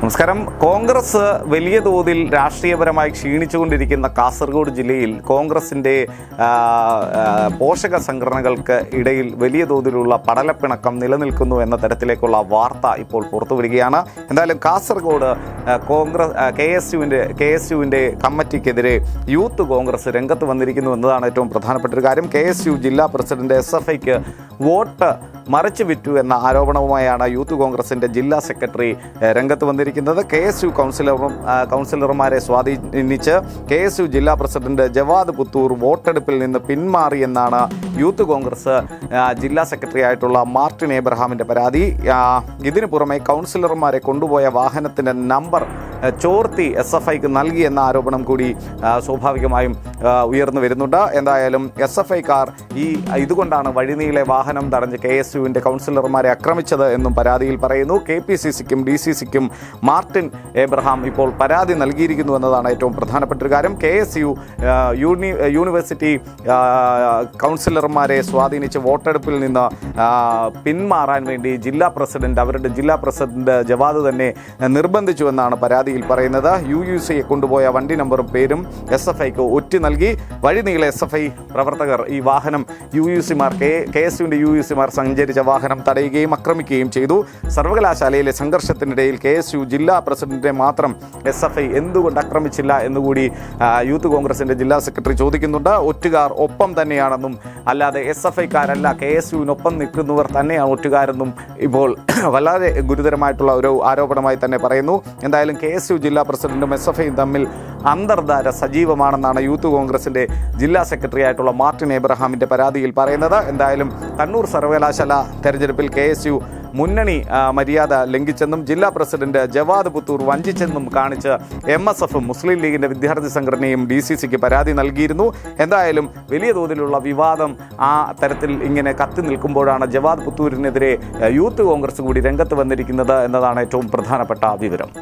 നമസ്കാരം. കോൺഗ്രസ് വലിയ തോതിൽ രാഷ്ട്രീയപരമായി ക്ഷീണിച്ചുകൊണ്ടിരിക്കുന്ന കാസർഗോഡ് ജില്ലയിൽ കോൺഗ്രസിന്റെ പോഷക സംഘടനകൾക്ക് ഇടയിൽ വലിയ തോതിലുള്ള പടലപ്പിണക്കം നിലനിൽക്കുന്നു എന്ന തരത്തിലേക്കുള്ള വാർത്ത ഇപ്പോൾ പുറത്തുവിടുകയാണ് എന്തായാലും കാസർഗോഡ് കോൺഗ്രസ് കെ എസ് യുവിന്റെ കെ എസ് യുവിന്റെ കമ്മിറ്റിക്കെതിരെ യൂത്ത് കോൺഗ്രസ് രംഗത്ത് വന്നിരിക്കുന്നു എന്നതാണ് ഏറ്റവും പ്രധാനപ്പെട്ട ഒരു കാര്യം. കെ എസ് യു ജില്ലാ പ്രസിഡന്റ് എസ് എഫ് ഐക്ക് വോട്ട് മറച്ചു വിറ്റു എന്ന ആരോപണവുമായാണ് യൂത്ത് കോൺഗ്രസിന്റെ ജില്ലാ സെക്രട്ടറി രംഗത്ത് വന്നിരിക്കുന്നത്. കെ എസ് യു കൗൺസിലറും കൗൺസിലർമാരെ സ്വാധീനിച്ച് കെ എസ് യു ജില്ലാ പ്രസിഡന്റ് ജവാദ് പുത്തൂർ വോട്ടെടുപ്പിൽ നിന്ന് പിന്മാറിയെന്നാണ് യൂത്ത് കോൺഗ്രസ് ജില്ലാ സെക്രട്ടറി ആയിട്ടുള്ള മാർട്ടിൻ ഏബ്രഹാമിന്റെ പരാതി. ഇതിനു പുറമെ കൗൺസിലർമാരെ കൊണ്ടുപോയ വാഹനത്തിന്റെ നമ്പർ ചോർത്തി എസ് എഫ് ഐക്ക് നൽകി എന്ന ആരോപണം കൂടി സ്വാഭാവികമായും ഉയർന്നു വരുന്നുണ്ട്. എന്തായാലും എസ് എഫ് ഐക്കാർ ഈ ഇതുകൊണ്ടാണ് വഴിനീളെ വാഹനം തടഞ്ഞ് കെ എസ് യുവിന്റെ കൗൺസിലർമാരെ ആക്രമിച്ചത് എന്നും പരാതിയിൽ പറയുന്നു. കെ പി സി സിക്കും ഡി സി സിക്കും മാർട്ടിൻ എബ്രഹാം ഇപ്പോൾ പരാതി നൽകിയിരിക്കുന്നു എന്നതാണ് ഏറ്റവും പ്രധാനപ്പെട്ട ഒരു കാര്യം. K S U uni university കൗൺസിലർമാരെ സ്വാധീനിച്ച് വോട്ടെടുപ്പിൽ നിന്ന് പിന്മാറാൻ വേണ്ടി ജില്ലാ പ്രസിഡന്റ് അവരുടെ ജില്ലാ പ്രസിഡന്റ് ജവാദ് തന്നെ നിർബന്ധിച്ചു എന്നാണ് പരാതിയിൽ പറയുന്നത്. യു യു സിയെ കൊണ്ടുപോയ വണ്ടി നമ്പറും പേരും എസ് എഫ് ഐക്ക് ഒറ്റ നൽകി. വഴിനീളെ എസ് എഫ് ഐ പ്രവർത്തകർ ഈ വാഹനം യു യു സിമാർ കെ കെ എസ് യുവിന്റെ യു യു സിമാർ സഞ്ചരിച്ച വാഹനം തടയുകയും ആക്രമിക്കുകയും ചെയ്തു. സർവകലാശാലയിലെ സംഘർഷത്തിനിടയിൽ കെ എസ് യു ജില്ലാ പ്രസിഡന്റിനെ മാത്രം എസ് എഫ് ഐ എന്തുകൊണ്ട് ആക്രമിച്ചില്ല എന്നുകൂടി യൂത്ത് കോൺഗ്രസിന്റെ ജില്ലാ സെക്രട്ടറി ചോദിക്കുന്നുണ്ട്. ഒറ്റുകാർ ഒപ്പം തന്നെയാണെന്നും അല്ലാതെ എസ് എഫ് ഐക്കാരല്ല കെ എസ് യുവിനൊപ്പം നിൽക്കുന്നവർ തന്നെയാണ് ഒറ്റുകാരെന്നും ഇപ്പോൾ വളരെ ഗുരുതരമായിട്ടുള്ള ഒരു ആരോപണമായി തന്നെ പറയുന്നു. എന്തായാലും കെ എസ് യു ജില്ലാ പ്രസിഡന്റും എസ് എഫ് ഐയും തമ്മിൽ അന്തർധാര സജീവമാണെന്നാണ് യൂത്ത് കോൺഗ്രസിന്റെ ജില്ലാ സെക്രട്ടറി ആയിട്ടുള്ള മാർട്ടിൻ എബ്രഹാമിന്റെ പരാതിയിൽ പറയുന്നത്. എന്തായാലും കണ്ണൂർ സർവകലാശാല തെരഞ്ഞെടുപ്പിൽ കെ എസ് യു മുന്നണി മര്യാദ ലംഘിച്ചെന്നും ജില്ലാ പ്രസിഡന്റ് ജവാദ് പുത്തൂർ വഞ്ചിച്ചെന്നും കാണിച്ച് എം എസ് എഫും മുസ്ലിം ലീഗിന്റെ വിദ്യാർത്ഥി സംഘടനയും ഡി സി സിക്ക് പരാതി നൽകിയിരുന്നു. എന്തായാലും വലിയ തോതിലുള്ള വിവാദം ആ തരത്തിൽ ഇങ്ങനെ കത്തി നിൽക്കുമ്പോഴാണ് ജവാദ് പുത്തൂരിനെതിരെ യൂത്ത് കോൺഗ്രസ് കൂടി രംഗത്ത് വന്നിരിക്കുന്നത് എന്നതാണ് ഏറ്റവും പ്രധാനപ്പെട്ട വിവരം.